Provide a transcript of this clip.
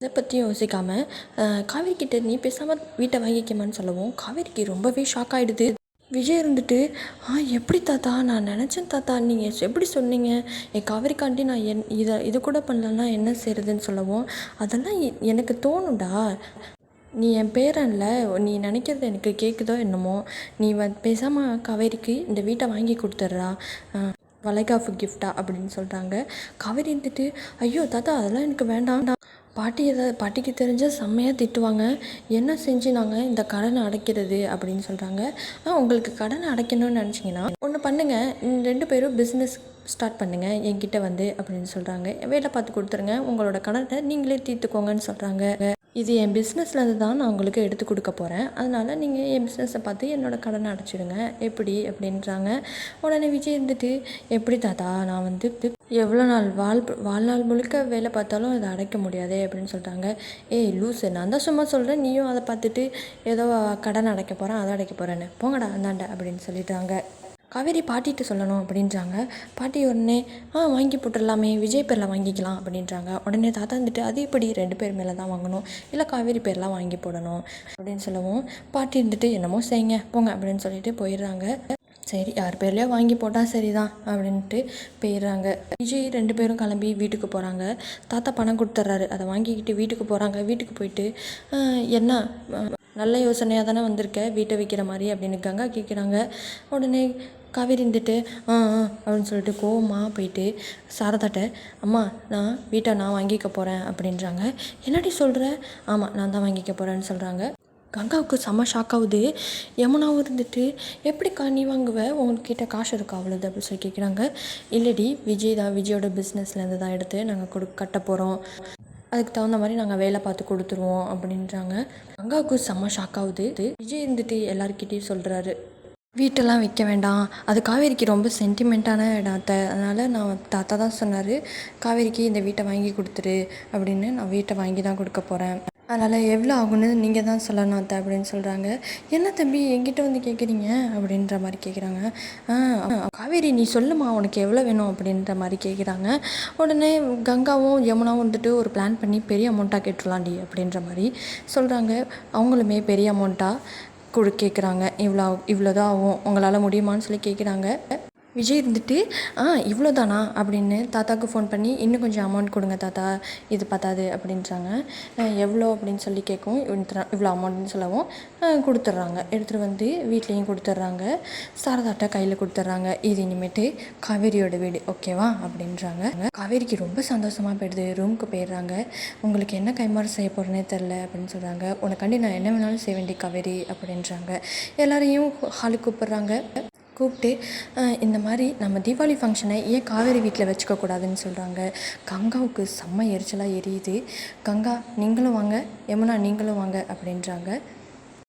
இதை பற்றியும் யோசிக்காமல் காவேரிக்கிட்ட நீ பேசாமல் வீட்டை வாங்கிக்கமான்னு சொல்லவும் காவேரிக்கு ரொம்பவே ஷாக் ஆகிடுது விஜய் இருந்துட்டு ஆ எப்படி தாத்தா? நான் நினச்சேன் தாத்தா நீங்கள் எப்படி சொன்னீங்க? என் காவேரிக்காண்டி நான் என் இதை இது கூட பண்ணலன்னா என்ன செய்கிறதுன்னு சொல்லவும் அதெல்லாம் எ- எனக்கு தோணும்டா. நீ என் பேரன்ல நீ நினைக்கிறது எனக்கு கேட்குதோ என்னமோ நீ வ பேசாமல் காவேரிக்கு இந்த வீட்டை வாங்கி கொடுத்துட்றா. வளைகாப்பு கிஃப்டா அப்படின்னு சொல்கிறாங்க காவேரி இருந்துட்டு ஐயோ தாத்தா அதெல்லாம் எனக்கு வேண்டாம் பாட்டி எதாவது பாட்டிக்கு தெரிஞ்சால் செம்மையாக திட்டுவாங்க. என்ன செஞ்சு நாங்கள் இந்த கடனை அடைக்கிறது? அப்படின்னு சொல்கிறாங்க ஆ உங்களுக்கு கடனை அடைக்கணும்னு நினச்சிங்கன்னா ஒன்று பண்ணுங்கள் ரெண்டு பேரும் பிஸ்னஸ் ஸ்டார்ட் பண்ணுங்கள் என்கிட்ட வந்து அப்படின்னு சொல்கிறாங்க வேலை பார்த்து கொடுத்துருங்க. உங்களோட கடனை நீங்களே தீர்த்துக்கோங்கன்னு சொல்கிறாங்க இது என் பிஸ்னஸ்லேருந்து தான் நான் உங்களுக்கு எடுத்து கொடுக்க போகிறேன் அதனால் நீங்கள் என் பிஸ்னஸை பார்த்து என்னோடய கடனை அடைச்சிடுங்க. எப்படி? அப்படின்றாங்க. உடனே விஜய் இருந்துட்டு எப்படி தாத்தா நான் வந்து எவ்வளோ நாள் வாழ் வாழ்நாள் முழுக்க வேலை பார்த்தாலும் அதை அடைக்க முடியாதே அப்படின்னு சொல்லிட்டாங்க ஏய் லூசு நான் தான் சும்மா சொல்கிறேன் நீயும் அதை பார்த்துட்டு ஏதோ கடன் அடைக்க போகிறேன் அதை அடைக்க போகிறேன்னு போங்கடா அந்தாண்ட அப்படின்னு சொல்லிட்டாங்க காவேரி பாட்டிகிட்ட சொல்லணும் அப்படின்றாங்க. பாட்டி உடனே ஆ வாங்கி போட்டுடலாமே விஜய் பேரில் வாங்கிக்கலாம் அப்படின்றாங்க. உடனே தாத்தா வந்துட்டு அது இப்படி ரெண்டு பேர் மேலே தான் வாங்கணும்? இல்லை காவேரி பேர்லாம் வாங்கி போடணும்? அப்படின்னு சொல்லவும் பாட்டி இருந்துட்டு என்னமோ செய்யுங்க போங்க அப்படின்னு சொல்லிட்டு போயிடுறாங்க. சரி யார் பேர்லையோ வாங்கி போட்டால் சரிதான் அப்படின்ட்டு போயிடுறாங்க. விஜய் ரெண்டு பேரும் கிளம்பி வீட்டுக்கு போகிறாங்க தாத்தா பணம் கொடுத்துட்றாரு. அதை வாங்கிக்கிட்டு வீட்டுக்கு போகிறாங்க வீட்டுக்கு போயிட்டு என்ன நல்ல யோசனையாக தானே வந்திருக்க? வீட்டை விற்கிற மாதிரி அப்படின்னு கங்கா கேட்குறாங்க உடனே காவேரி இருந்துட்டு ஆ ஆ அப்படின்னு சொல்லிட்டு கோவமாக போயிட்டு சாரதாட்ட அம்மா நான் வீட்டை நான் வாங்கிக்க போகிறேன் அப்படின்றாங்க. என்னடி சொல்கிற ஆமாம் நான் தான் வாங்கிக்க போகிறேன்னு சொல்கிறாங்க கங்காவுக்கு செம்ம ஷாக் ஆகுது. யமுனாவும் இருந்துட்டு எப்படிக்கா நீ வாங்குவ? உங்ககிட்ட காசு இருக்கா அவ்வளோது அப்படின்னு சொல்லி கேட்குறாங்க இல்லடி விஜய் தான் விஜயோட பிஸ்னஸ்லேருந்து தான் எடுத்து நாங்கள் கொடு கட்ட போகிறோம் அதுக்கு தகுந்த மாதிரி நாங்கள் வேலை பார்த்து கொடுத்துருவோம் அப்படின்றாங்க. கங்காவுக்கு செம்ம ஷாக் ஆகுது. விஜய் இருந்துட்டு எல்லாருக்கிட்டேயும் சொல்கிறாரு வீட்டெல்லாம் விற்க வேண்டாம். அது காவேரிக்கு ரொம்ப சென்டிமெண்ட்டான இடம் அத்தை. அதனால் நான் தாத்தா தான் சொன்னார் காவேரிக்கு இந்த வீட்டை வாங்கி கொடுத்துரு அப்படின்னு நான் வீட்டை வாங்கி தான் கொடுக்க போகிறேன் அதனால் எவ்வளோ ஆகும்னு நீங்கள் தான் சொல்லணும் அத்தை அப்படின்னு சொல்கிறாங்க என்ன தம்பி என்கிட்ட வந்து கேட்குறீங்க அப்படின்ற மாதிரி கேட்குறாங்க காவேரி நீ சொல்லுமா உனக்கு எவ்வளோ வேணும்? அப்படின்ற மாதிரி கேட்குறாங்க உடனே கங்காவும் யமுனாவும் வந்துட்டு ஒரு பிளான் பண்ணி பெரிய அமௌண்ட்டாக கேட்டுடலாண்டி அப்படின்ற மாதிரி சொல்கிறாங்க அவங்களுமே பெரிய அமௌண்ட்டாக கொடு கேட்குறாங்க இவ்வளோ இவ்வளோ தான் ஆகும். உங்களால் முடியுமான்னு சொல்லி கேட்குறாங்க விஜய் இருந்துட்டு ஆ இவ்வளோ தானா அப்படின்னு தாத்தாவுக்கு ஃபோன் பண்ணி இன்னும் கொஞ்சம் அமௌண்ட் கொடுங்க தாத்தா இது பத்தாது அப்படின்றாங்க. எவ்வளோ? அப்படின்னு சொல்லி கேட்கும் இவ்வளோ இவ்வளோ அமௌண்ட்னு சொல்லவும் கொடுத்துட்றாங்க. எடுத்துகிட்டு வந்து வீட்லேயும் கொடுத்துட்றாங்க. சாரதாட்ட கையில் கொடுத்துட்றாங்க. இது இனிமேட்டு காவேரியோட வீடு ஓகேவா அப்படின்றாங்க. காவேரிக்கு ரொம்ப சந்தோஷமாக போயிடுது. ரூமுக்கு போயிடுறாங்க. உங்களுக்கு என்ன கைமாறு செய்ய போகிறேனே தெரில அப்படின்னு சொல்கிறாங்க உனக்காண்டி நான் என்ன வேணாலும் செய்ய வேண்டிய காவேரி அப்படின்றாங்க. எல்லாரையும் ஹாலுக்கு கூப்பிட்றாங்க. கூப்பிட்டு இந்த மாதிரி நம்ம தீபாவளி ஃபங்க்ஷனை ஏன் காவேரி வீட்டில் வச்சுக்க கூடாதுன்னு சொல்கிறாங்க கங்காவுக்கு செம்ம எரிச்சலாக எரியுது. கங்கா நீங்களும் வாங்க யமுனா நீங்களும் வாங்க அப்படின்றாங்க.